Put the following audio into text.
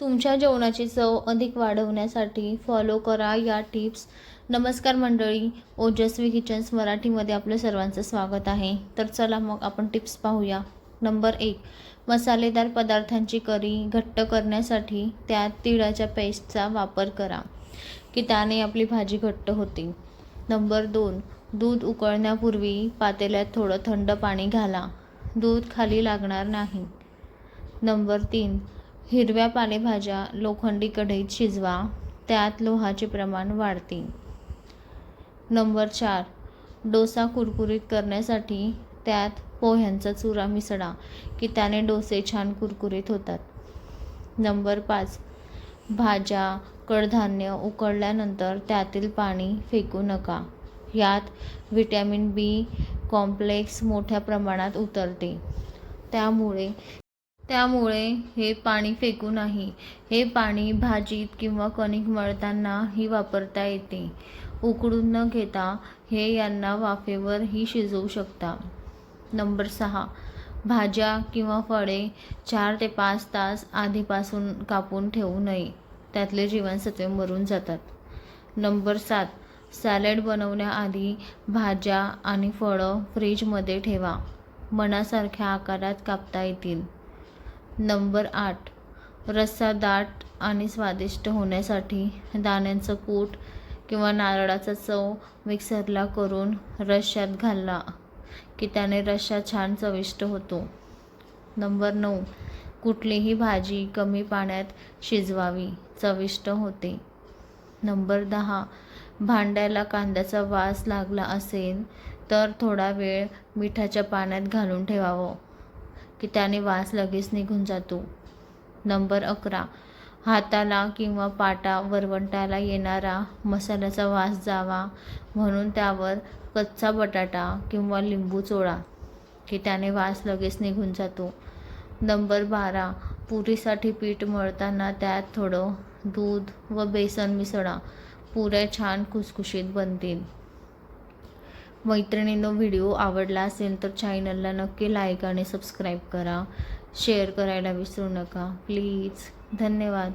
तुमच्या जेवणाची चव अधिक वाढवण्यासाठी फॉलो करा या टिप्स नमस्कार मंडळी ओजस्वी किचन्स मराठीमध्ये आपलं सर्वांचं स्वागत आहे. तर चला मग आपण टिप्स पाहूया. नंबर एक मसालेदार पदार्थांची करी घट्ट करण्यासाठी त्यात तिळाच्या पेस्टचा वापर करा की त्याने आपली भाजी घट्ट होते. नंबर दोन दूध उकळण्यापूर्वी पातेल्यात थोडं थंड पाणी घाला. दूध खाली लागणार नाही. नंबर तीन हिरव्या पालेभाज्या लोखंडी कढईत शिजवा त्यात लोहाचे प्रमाण वाढते. नंबर चार. डोसा कुरकुरीत करण्यासाठी त्यात पोह्यांचा चुरा मिसळा की त्याने डोसे छान कुरकुरीत होतात. नंबर पाच. भाज्या कडधान्य उकळल्यानंतर त्यातील पाणी फेकू नका. यात व्हिटॅमिन बी कॉम्प्लेक्स मोठ्या प्रमाणात उतरते. त्यामुळे त्यामुळे हे पाणी फेकू नाही. हे पाणी भाजीत किंवा कणिक मळतानाही वापरता येते. उकडून न घेता हे यांना वाफेवरही शिजवू शकता. नंबर सहा. भाज्या किंवा फळे चार ते पाच तास आधीपासून कापून ठेवू नये. त्यातले जीवनसत्वे मरून जातात. नंबर सात. सॅलड बनवण्याआधी भाज्या आणि फळं फ्रीजमध्ये ठेवा. मनासारख्या आकारात कापता येतील. नंबर आठ. रस्सा दाट आणि स्वादिष्ट होण्यासाठी दाण्यांचं कूट किंवा नारळाचा चव मिक्सरला करून रश्श्यात घालला की त्याने रश्शा छान चविष्ट होतो. नंबर नऊ. कुठलीही भाजी कमी पाण्यात शिजवावी चविष्ट होते. नंबर दहा. भांड्याला कांद्याचा वास लागला असेल तर थोडा वेळ मिठाच्या पाण्यात घालून ठेवावं. की त्याने वास लगेच निघून जातो. नंबर अकरा. हाताला किंवा पाटा वरवंटाला येणारा मसाल्याचा वास जावा म्हणून त्यावर कच्चा बटाटा किंवा लिंबू चोळा की त्याने वास लगेच निघून जातो. नंबर बारा. पुरीसाठी पीठ मळताना त्यात थोडं दूध व बेसन मिसळा. पुऱ्या छान खुसखुशीत बनतील. मैत्रिणींनो व्हिडिओ आवडला असेल तर चॅनलला नक्की लाईक आणि सबस्क्राईब करा. शेअर करायला विसरू नका. प्लीज धन्यवाद.